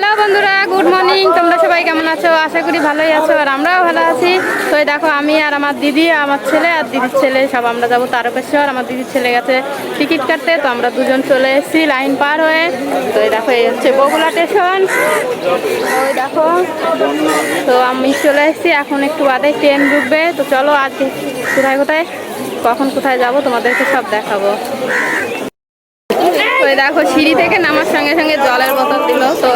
Hello বন্ধুরা, good morning. তোমরা সবাই কেমন আছো? আশা করি ভালোই আছো, আর আমরাও ভালো আছি। তো দেখো, আমি আর আমার দিদি, আমার ছেলে আর দিদির ছেলে, সব আমরা যাব তারকেশ্বর। আমার দিদির ছেলে গেছে টিকিট কাটতে, তো আমরা দুজন চলে এসেছি লাইন পার হয়ে। তো এই দেখো, এই হচ্ছে বগুলা স্টেশন। ওই দেখো, তো আমি চলে এসেছি। এখন একটু বাদে ট্রেন ঢুকবে। তো চলো আজকে কোথায় কোথায়, কখন কোথায় যাব তোমাদেরকে সব দেখাবো। ওই দেখো সিঁড়ি থেকে নামার সঙ্গে সঙ্গে জলের বোতল দিল। তো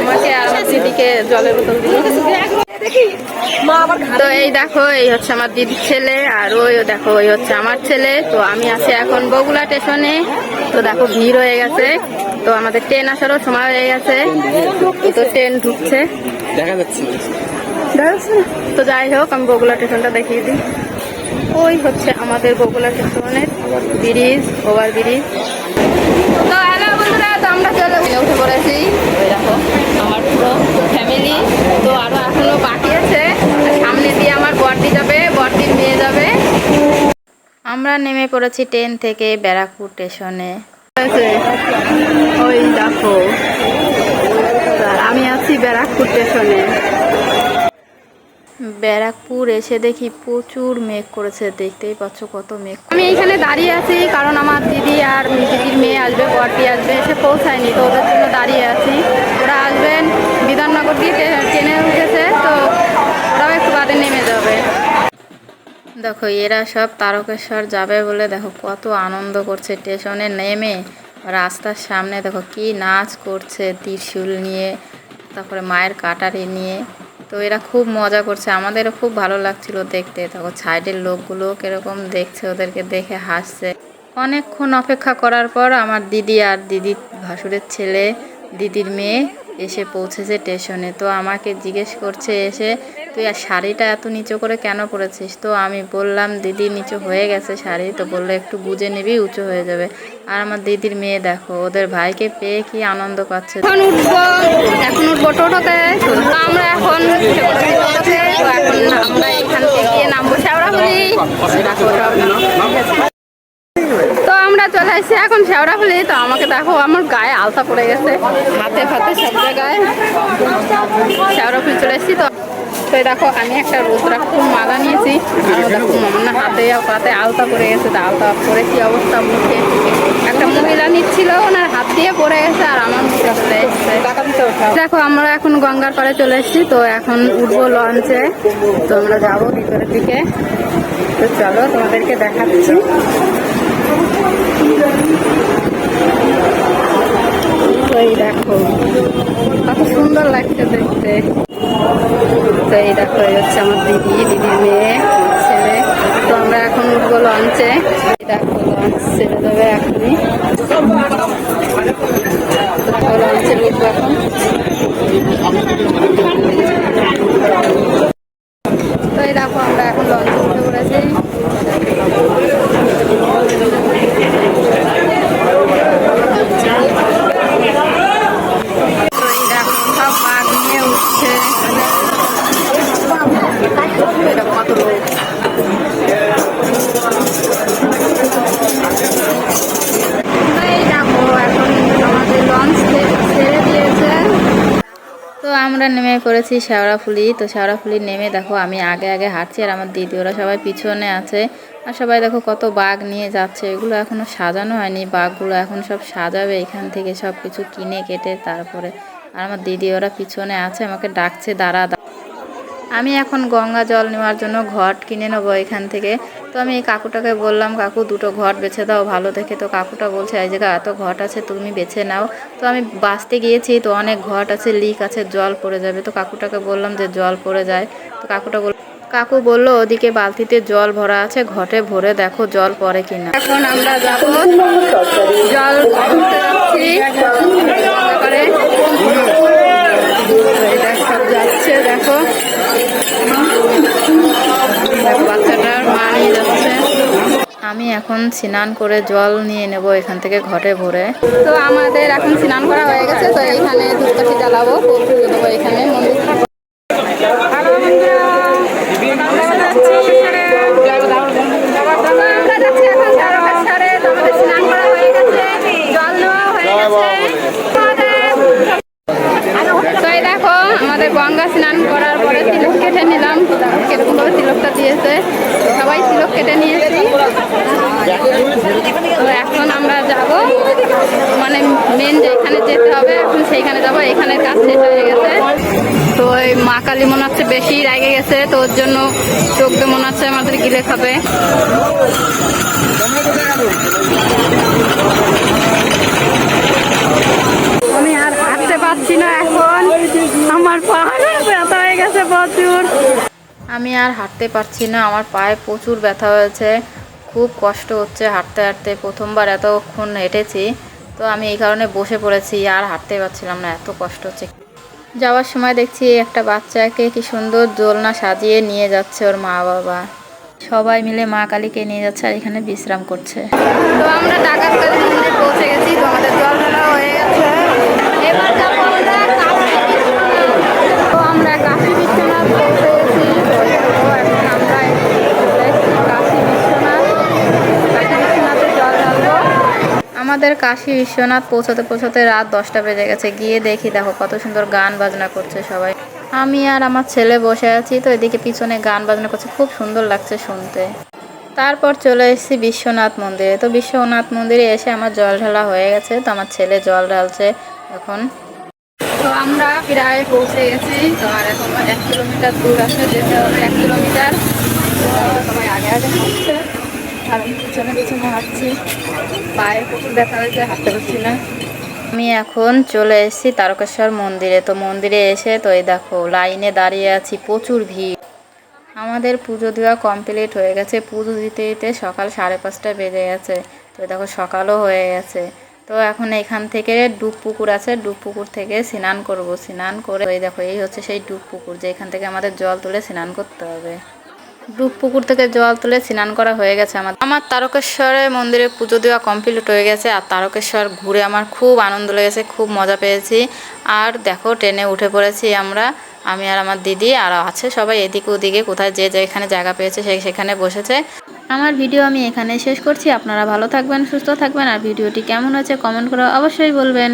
আমাকে আর আমার দিদিকে জলের বোতল দিল। তো এই দেখো এই হচ্ছে আমার দিদির ছেলে আর ওই দেখো ওই হচ্ছে আমার ছেলে। তো আমি আছি এখন বগুলা স্টেশনে। তো দেখো ভিড় হয়ে গেছে। তো আমাদের ট্রেন আসারও সময় হয়ে গেছে। তো ট্রেন ঢুকছে। দেখা যাচ্ছে? তো যাই হোক আমি বগুলা স্টেশনটা দেখিয়ে দিই। ওই হচ্ছে আমাদের বগুলা স্টেশনের ব্রিজ ওভার ব্রিজ তো আমরা ফ্যামিলি তো বাকি আছে। সামনে দিয়ে আমার যাবে মেয়ে যাবে। আমরা নেমে পড়েছি ট্রেন থেকে ব্যারাকপুর স্টেশনে ওই দেখো। আমি আছি ব্যারাকপুর স্টেশনে ব্যারাকপুর এসে দেখি প্রচুর মেঘ করেছে। দেখতেই পাচ্ছ কত মেঘ আমি এইখানে দাঁড়িয়ে আছি কারণ আমার দিদি আর দিদির মেয়ে আসবে বরটি আসবে এসে পৌঁছায়নি তো ওদের জন্য দাঁড়িয়ে আছি। ওরা আসবেন বিধাননগর দিয়ে ট্রেনে উঠেছে তো ওরাও একটু বাদে নেমে যাবে। দেখো এরা সব তারকেশ্বর যাবে বলে দেখো কত আনন্দ করছে স্টেশনে নেমে রাস্তার সামনে দেখো কি নাচ করছে ত্রিশূল নিয়ে তারপরে মায়ের কাটারি নিয়ে। তো এরা খুব মজা করছে। আমাদেরও খুব ভালো লাগছিল দেখতে। তখন সাইডের লোকগুলো কীরকম দেখছে, ওদেরকে দেখে হাসছে। অনেকক্ষণ অপেক্ষা করার পর আমার দিদি আর দিদি ভাসুরের ছেলে, দিদির মেয়ে এসে পৌঁছেছে স্টেশনে তো আমাকে জিজ্ঞেস করছে এসে তুই আর শাড়িটা এত নিচু করে কেন পরেছিস? তো আমি বললাম, দিদি নিচু হয়ে গেছে শাড়ি, তো বলল একটু বুঝে নিবি, উঁচু হয়ে যাবে। আর আমার দিদির মেয়ে দেখো, ওদের ভাইকে পেয়ে কি আনন্দ পাচ্ছে। এখন উঠবো এখন উঠবো টোটোতে। আমরা এখন এখন থেকে নামবো শেওড়াফুলি দেখো তো আমরা চলে আসছি এখন শেওড়াফুলি তো আমাকে দেখো, আমার গায়ে আলতা পড়ে গেছে। হাতে ফাতে সব জায়গায়। শেওড়াফুলি চলে এসেছি তো তো দেখো আমি একটা রুদ্রাক্ষর মালা নিয়েছি। আমার হাতে পাতে আলতা পড়ে গেছে তো আলতা পরে কি অবস্থা মুখে? একটা মহিলা নিচ্ছিল ওনার হাত দিয়ে পরে গেছে আর আমার মুখে এসেছে দেখো আমরা এখন গঙ্গার পাড়ে চলে এসেছি তো এখন উঠবো লঞ্চে। তো আমরা যাব ভিতরের দিকে। তো চলো তোমাদেরকে দেখাচ্ছি। দেখো কত সুন্দর লাগছে দেখতে। তো এই দেখো হচ্ছে আমার দিদি, দিদির মেয়ে, ছেলে। তো আমরা এখন উঠবো লঞ্চে দেখো লঞ্চ ছেড়ে দেবে এখনই। লঞ্চে উঠবো এখন। আমরা নেমে পড়েছি শেওড়াফুলি। তো শেওড়াফুলি নেমে দেখো আমি আগে আগে হাঁটছি আর আমার দিদি, ওরা সবাই পিছনে আছে। আর সবাই দেখো কত বাঘ নিয়ে যাচ্ছে। এগুলো এখনও সাজানো হয়নি। বাঘগুলো এখন সব সাজাবে এখান থেকে, সব কিছু কিনে কেটে তারপরে। আর আমার দিদি, ওরা পিছনে আছে, আমাকে ডাকছে, দাঁড়া দাঁড়া। আমি এখন গঙ্গা জল নেওয়ার জন্য ঘট কিনে নেব এখান থেকে। তো আমি এই কাকুটাকে বললাম, কাকু, দুটো ঘট বেছে দাও, ভালো দেখে। তো কাকুটা বলছে, এই জায়গায় এত ঘট আছে, তুমি বেছে নাও। তো আমি বাঁচতে গিয়েছি, তো অনেক ঘট আছে, লিক আছে, জল পড়ে যাবে। তো কাকুটাকে বললাম যে, জল পড়ে যায়। তো কাকুটা বল, কাকু বলল, ওদিকে বালতিতে জল ভরা আছে, ঘটে ভরে দেখো জল পড়ে কিনা। এখন আমরা যাব জল ভরতে যাচ্ছি গঙ্গা পাড়ে। এই দেখ সব যাচ্ছে দেখো দেখো বাচ্চাটার মা নিয়ে যাচ্ছে আমি এখন স্নান করে জল নিয়ে নেব এখান থেকে ঘটে ভরে। তো আমাদের এখন স্নান করা হয়ে গেছে, তো এখানে ধূপকাঠি জ্বালাবো এখানে গঙ্গা স্নান করার পরে তিলক কেটে নিলাম। তিলকটা দিয়েছে। সবাই তিলক কেটে নিয়েছি তো এখন আমরা যাব মানে যেখানে যেতে হবে, এখন সেইখানে যাব, এখানে কাজ শেষ হয়ে গেছে। তো এই মা কালী মনে হচ্ছে বেশি রেগে গেছে, তো ওর জন্য চোখ মনে হচ্ছে আমাদের গিলে খাবে। আমি আর হাঁটতে পারছি না এখন। আমার ব্যথা হয়ে গেছে প্রচুর। আমি আর হাঁটতে পারছি না, আমার পায়ে প্রচুর ব্যথা হয়েছে। খুব কষ্ট হচ্ছে হাঁটতে হাঁটতে, প্রথমবার এতক্ষণ হেঁটেছি। তো আমি এই কারণে বসে পড়েছি, আর হাঁটতে পারছিলাম না, এত কষ্ট হচ্ছে। যাওয়ার সময় দেখছি একটা বাচ্চাকে কি সুন্দর দোলনা সাজিয়ে নিয়ে যাচ্ছে ওর মা বাবা। সবাই মিলে মা কালীকে নিয়ে যাচ্ছে আর এখানে বিশ্রাম করছে। তো আমরা টাকা পৌঁছে গেছি, তো আমাদের জল হয়ে গেছে। এবার যাব আমরা কাশী বিশ্বনাথ। তো আমরা কাশী বিশ্বনাথ পৌঁছে গেছি তো এখন আমরা যাচ্ছি কাশী বিশ্বনাথ কাশী বিশ্বনাথে জল ঢালবো আমাদের কাশী বিশ্বনাথ পৌঁছতে পৌঁছতে রাত দশটা বেজে গেছে। গিয়ে দেখি দেখো কত সুন্দর গান বাজনা করছে সবাই। আমি আর আমার ছেলে বসে আছি, তো এদিকে পিছনে গান বাজনা করছে, খুব সুন্দর লাগছে শুনতে। তারপর চলে এসেছি বিশ্বনাথ মন্দিরে। তো বিশ্বনাথ মন্দিরে এসে আমার জল ঢালা হয়ে গেছে, তো আমার ছেলে জল ঢালছে এখন। তো আমরা প্রায় পৌঁছে গেছি, তো আর এখন এক কিলোমিটার দূর আছে, যেতে হবে এক কিলোমিটার। সবাই আগে আগে আমি পিছনে পিছনে হাঁটছি। পায়ে প্রচুর ব্যথা হাঁটতে পারছি না। আমি এখন চলে এসেছি তারকেশ্বর মন্দিরে। তো মন্দিরে এসে তো এই দেখো, লাইনে দাঁড়িয়ে আছি, প্রচুর ভিড়। আমাদের পুজো দেওয়া কমপ্লিট হয়ে গেছে। পুজো দিতে দিতে সকাল সাড়ে পাঁচটা বেজে গেছে। তো দেখো, সকালও হয়ে গেছে। তো এখন এখান থেকে ডুব পুকুর আছে। ডুব পুকুর থেকে স্নান করব। স্নান করে এই দেখো, এই হচ্ছে সেই ডুব পুকুর যে এখান থেকে আমাদের জল তুলে স্নান করতে হবে। ডুব পুকুর থেকে জল তুলে স্নান করা হয়ে গেছে আমার আমার তারকেশ্বরের মন্দিরে পুজো দেওয়া কমপ্লিট হয়ে গেছে, আর তারকেশ্বর ঘুরে আমার খুব আনন্দ লেগেছে, খুব মজা পেয়েছি। আর দেখো, ট্রেনে উঠে পড়েছি আমরা, আমি আর আমার দিদি, আর আছে সবাই এদিকে ওদিকে, কোথায় যে যেখানে জায়গা পেয়েছে সে সেখানে বসেছে। আমার ভিডিও আমি এখানে শেষ করছি, আপনারা ভালো থাকবেন, সুস্থ থাকবেন, আর ভিডিওটি কেমন হয়েছে কমেন্ট করে অবশ্যই বলবেন।